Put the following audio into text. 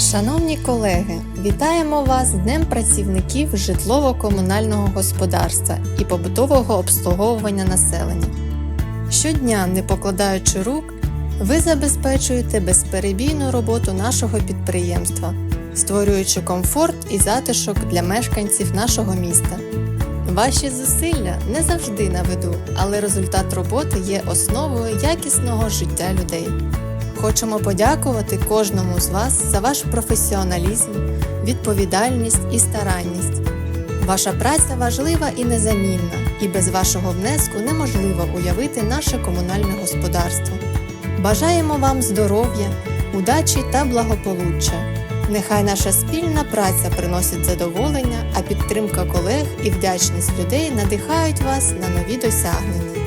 Шановні колеги, вітаємо вас Днем працівників житлово-комунального господарства і побутового обслуговування населення. Щодня, не покладаючи рук, ви забезпечуєте безперебійну роботу нашого підприємства, створюючи комфорт і затишок для мешканців нашого міста. Ваші зусилля не завжди на виду, але результат роботи є основою якісного життя людей. Хочемо подякувати кожному з вас за ваш професіоналізм, відповідальність і старанність. Ваша праця важлива і незамінна, і без вашого внеску неможливо уявити наше комунальне господарство. Бажаємо вам здоров'я, удачі та благополуччя. Нехай наша спільна праця приносить задоволення, а підтримка колег і вдячність людей надихають вас на нові досягнення.